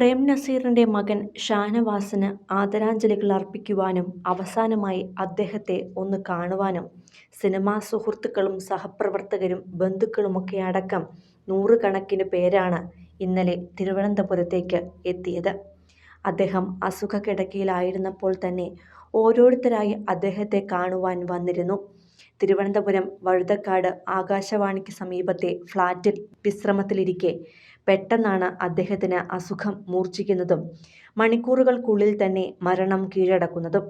പ്രേം നസീറിന്റെ മകൻ ഷാനവാസിന് ആദരാഞ്ജലികൾ അർപ്പിക്കുവാനും അവസാനമായി അദ്ദേഹത്തെ ഒന്ന് കാണുവാനും സിനിമാ സുഹൃത്തുക്കളും സഹപ്രവർത്തകരും ബന്ധുക്കളുമൊക്കെ അടക്കം നൂറുകണക്കിന് പേരാണ് ഇന്നലെ തിരുവനന്തപുരത്തേക്ക് എത്തിയത്. അദ്ദേഹം അസുഖ കിടക്കയിലായിരുന്നപ്പോൾ തന്നെ ഓരോരുത്തരായി അദ്ദേഹത്തെ കാണുവാൻ വന്നിരുന്നു. തിരുവനന്തപുരം വഴുതക്കാട് ആകാശവാണിക്ക് സമീപത്തെ ഫ്ളാറ്റിൽ വിശ്രമത്തിലിരിക്കെ പെട്ടെന്നാണ് അദ്ദേഹത്തിന് അസുഖം മൂർച്ഛിക്കുന്നതും മണിക്കൂറുകൾക്കുള്ളിൽ തന്നെ മരണം കീഴടക്കുന്നതും.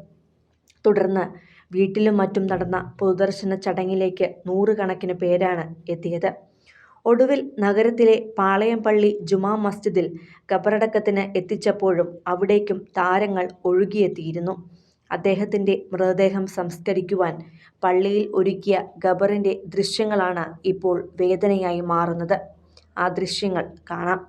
തുടർന്ന് വീട്ടിലും മറ്റും നടന്ന പൊതുദർശന ചടങ്ങിലേക്ക് നൂറുകണക്കിന് പേരാണ് എത്തിയത്. ഒടുവിൽ നഗരത്തിലെ പാളയംപള്ളി ജുമാ മസ്ജിദിൽ ഖബറടക്കത്തിന് എത്തിച്ചപ്പോഴും അവിടേക്കും താരങ്ങൾ ഒഴുകിയെത്തിയിരുന്നു. അദ്ദേഹത്തിന്റെ മൃതദേഹം സംസ്കരിക്കുവാൻ പള്ളിയിൽ ഒരുക്കിയ ഖബറിന്റെ ദൃശ്യങ്ങളാണ് ഇപ്പോൾ വേദനയായി മാറുന്നത്. ആ ദൃശ്യങ്ങൾ കാണാം.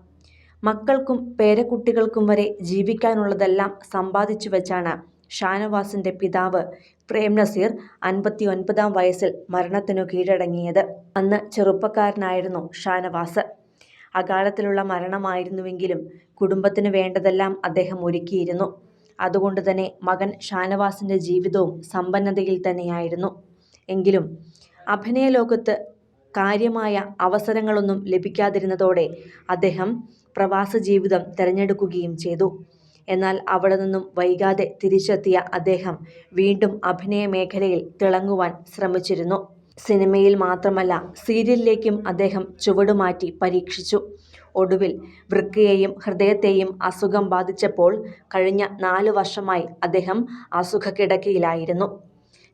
മക്കൾക്കും പേരക്കുട്ടികൾക്കും വരെ ജീവിക്കാനുള്ളതെല്ലാം സമ്പാദിച്ചു വെച്ചാണ് ഷാനവാസിന്റെ പിതാവ് പ്രേം നസീർ അൻപത്തി ഒൻപതാം വയസ്സിൽ മരണത്തിനു കീഴടങ്ങിയത്. അന്ന് ചെറുപ്പക്കാരനായിരുന്നു ഷാനവാസ്. അകാലത്തിലുള്ള മരണമായിരുന്നുവെങ്കിലും കുടുംബത്തിന് വേണ്ടതെല്ലാം അദ്ദേഹം ഒരുക്കിയിരുന്നു. അതുകൊണ്ട് തന്നെ മകൻ ഷാനവാസിന്റെ ജീവിതവും സമ്പന്നതയിൽ തന്നെയായിരുന്നു. എങ്കിലും അഭിനയ ലോകത്ത് കാര്യമായ അവസരങ്ങളൊന്നും ലഭിക്കാതിരുന്നതോടെ അദ്ദേഹം പ്രവാസ ജീവിതം തിരഞ്ഞെടുക്കുകയും ചെയ്തു. എന്നാൽ അവിടെ നിന്നും വൈകാതെ തിരിച്ചെത്തിയ അദ്ദേഹം വീണ്ടും അഭിനയ മേഖലയിൽ തിളങ്ങുവാൻ ശ്രമിച്ചിരുന്നു. സിനിമയിൽ മാത്രമല്ല സീരിയലിലേക്കും അദ്ദേഹം ചുവടുമാറ്റി പരീക്ഷിച്ചു. ഒടുവിൽ വൃക്കയെയും ഹൃദയത്തെയും അസുഖം ബാധിച്ചപ്പോൾ കഴിഞ്ഞ നാല് വർഷമായി അദ്ദേഹം അസുഖക്കിടക്കയിലായിരുന്നു.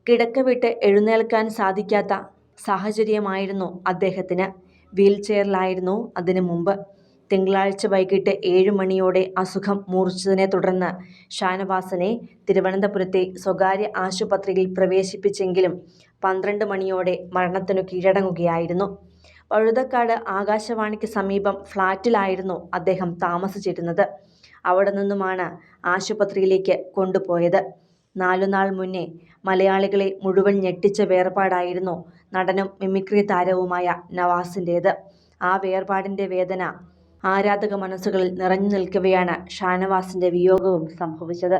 കിടക്ക വിട്ട് എഴുന്നേൽക്കാൻ സാധിക്കാത്ത സാഹചര്യമായിരുന്നു അദ്ദേഹത്തിന്. വീൽ ചെയറിലായിരുന്നു അതിനു മുമ്പ്. തിങ്കളാഴ്ച വൈകിട്ട് ഏഴ് മണിയോടെ അസുഖം മൂർച്ഛിച്ചതിനെ തുടർന്ന് ഷാനവാസിനെ തിരുവനന്തപുരത്തെ സ്വകാര്യ ആശുപത്രിയിൽ പ്രവേശിപ്പിച്ചെങ്കിലും പന്ത്രണ്ട് മണിയോടെ മരണത്തിനു കീഴടങ്ങുകയായിരുന്നു. വഴുതക്കാട് ആകാശവാണിക്ക് സമീപം ഫ്ളാറ്റിലായിരുന്നു അദ്ദേഹം താമസിച്ചിരുന്നത്. അവിടെ നിന്നുമാണ് ആശുപത്രിയിലേക്ക് കൊണ്ടുപോയത്. നാലുനാൾ മുന്നേ മലയാളികളെ മുഴുവൻ ഞെട്ടിച്ച വേർപാടായിരുന്നു നടനും മിമിക്രി താരവുമായ നവാസിന്റേത് ആ വേർപാടിന്റെ വേദന ആരാധക മനസ്സുകളിൽ നിറഞ്ഞു നിൽക്കവെയാണ് ഷാനവാസിന്റെ വിയോഗവും സംഭവിച്ചത്.